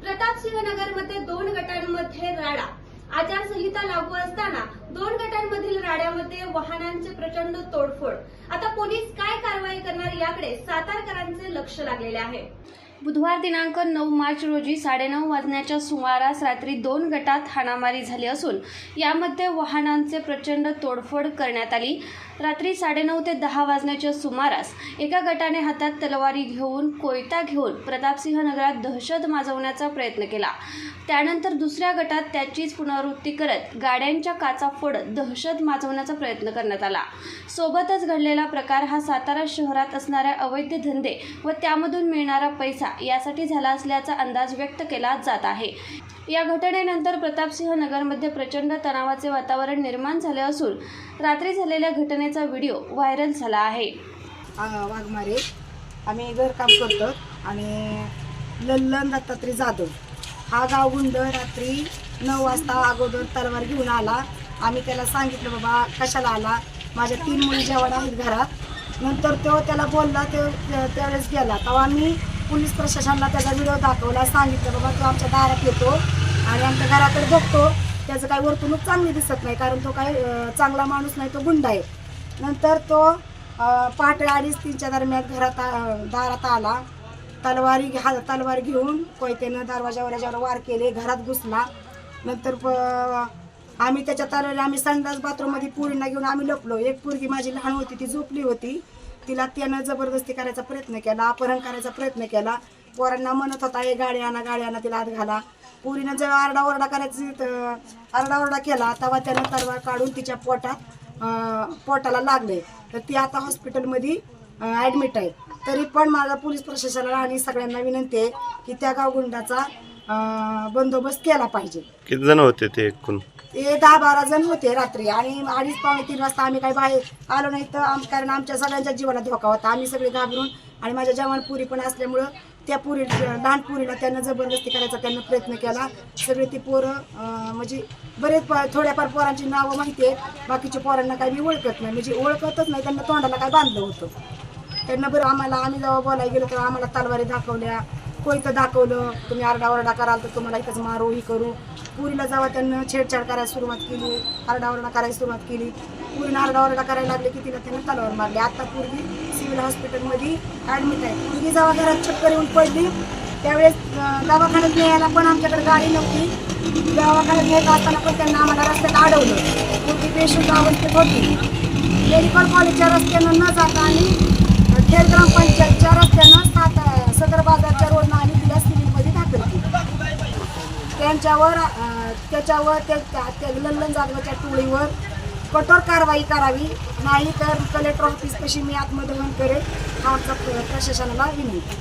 प्रतापसिंह नगरमध्ये दोन गटांमध्ये राडा. आचारसंहिता लागू असताना दोन गटांमधील राड्यामध्ये वाहनांचे प्रचंड तोडफोड. आता पोलीस काय कारवाई करणार याकडे सातारकरांचे लक्ष लागलेले आहे. बुधवार दिनांक नऊ मार्च रोजी साडेनऊ वाजण्याच्या सुमारास रात्री दोन गटात हाणामारी झाली असून यामध्ये वाहनांचे प्रचंड तोडफोड करण्यात आली. रात्री साडेनऊ ते दहा वाजण्याच्या सुमारास एका गटाने हातात तलवारी घेऊन कोयता घेऊन प्रतापसिंह नगरात दहशत माजवण्याचा प्रयत्न केला. त्यानंतर दुसऱ्या गटात त्याचीच पुनरावृत्ती करत गाड्यांच्या काचा फोडत दहशत माजवण्याचा प्रयत्न करण्यात आला. सोबतच घडलेला प्रकार हा सातारा शहरात असणाऱ्या अवैध धंदे व त्यामधून मिळणारा पैसा यासाठी झाला असल्याचा अंदाज व्यक्त केला जात आहे. या घटनेनंतर प्रतापसिंह नगरमध्ये प्रचंड तणावाचे वातावरण निर्माण झाले असून रात्री झालेल्या घटनेचा व्हिडिओ व्हायरल झाला आहे. वाघमारे आम्ही घरकाम करतो आणि लल्लन दत्तात्रय जाधव. हा गावगुंड रात्री नऊ वाजता अगोदर तलवार घेऊन आला. आम्ही त्याला सांगितलं बाबा कशाला आला? माझ्या तीन मुली जेवण आहेत घरात. नंतर तो त्याला बोलला तो त्यावेळेस गेला. तेव्हा आम्ही पोलीस प्रशासनाला त्याचा व्हिडिओ दाखवला सांगितलं बाबा तो आमच्या दारात येतो आणि आमच्या घराकडे बघतो. त्याचं काही वर्तणूक चांगली दिसत नाही कारण तो काही चांगला माणूस नाही तो गुंड आहे. नंतर तो पहाटे अडीच तीनच्या दरम्यान घरात दारात आला. तलवारी घ्या तलवार घेऊन कोयत्यानं दरवाजावर याच्यावर वार केले घरात घुसला. नंतर प- आम्ही त्याच्या तलवारी आम्ही संडास बाथरूममध्ये पुरींना घेऊन आम्ही लपलो. एक पोरगी माझी लहान होती ती झोपली होती. तिला त्यानं जबरदस्ती करायचा प्रयत्न केला अपहरण करायचा प्रयत्न केला. पोरांना म्हणत होता हे गाडी आणा गाडी आणा तिला आत घाला. पुरीनं जेव्हा आरडाओरडा करायची तर आरडाओरडा केला तेव्हा त्यानं तलवार काढून तिच्या पोटात पोटाला लागले. तर ती आता हॉस्पिटलमध्ये ॲडमिट आहे. तरी पण माझा पोलीस प्रशासनाला आणि सगळ्यांना विनंती आहे की त्या गावगुंडाचा अं, बंदोबस्त केला पाहिजे. किती जण होते ते एकूण? ते दहा बारा जण होते रात्री. आणि अडीच पावणे तीन वाजता आम्ही काही बाहेर आलो नाही तर आम कारण आमच्या सगळ्यांच्या जीवाला धोका होता. आम्ही सगळे घाबरून आणि माझ्या जवान पुरी पण असल्यामुळं त्या पुरी लहान पुरीला त्यांना जबरदस्ती करायचा त्यांना प्रयत्न केला. सगळे ती पोरं अं, म्हणजे बरेच प- थोड्याफार पोरांची नावं माहिती आहेत. बाकीच्या पोरांना काही मी ओळखत नाही. म्हणजे ओळखतच नाही. त्यांना तोंडाला काय बांधलं होतं. त्यांना बरं आम्हाला आम्ही जेव्हा बोलायला गेलो तेव्हा आम्हाला तलवारी दाखवल्या. कोयतं दाखवलं तुम्ही आरडाओरडा कराल तर तुम्हाला इथंच मारू ही करू. पुरीला जावा त्यांना छेडछाड करायला सुरुवात केली आरडाओरडा करायला सुरुवात केली. पुरीनं आरडाओरडा करायला लागले की तिला त्यांना तलावर मारली. आता पूर्वी सिव्हिल हॉस्पिटलमध्ये ॲडमिट आहे. पूर्वी जेव्हा घरात चक्कर येऊन पडली त्यावेळेस दवाखान्यात न्यायला पण आमच्याकडे गाडी नव्हती. दवाखान्यात नेत असताना पण त्यांना आम्हाला रस्त्यात अडवलं. पूर्वी पेशंट अवस्थेत होती. मेडिकल कॉलेजच्या रस्त्यानं न जाता आणि खेड ग्रामपंचायतच्या रस्त्यानं त्यांच्यावर त्याच्यावर त्या त्या- त्या लल्लन जाधवाच्या टोळीवर कठोर कारवाई करावी. नाही तर कलेक्टर ऑफिस कशी मी आत्मदहन करेल हा आमचा प्रशासनाला विनंती.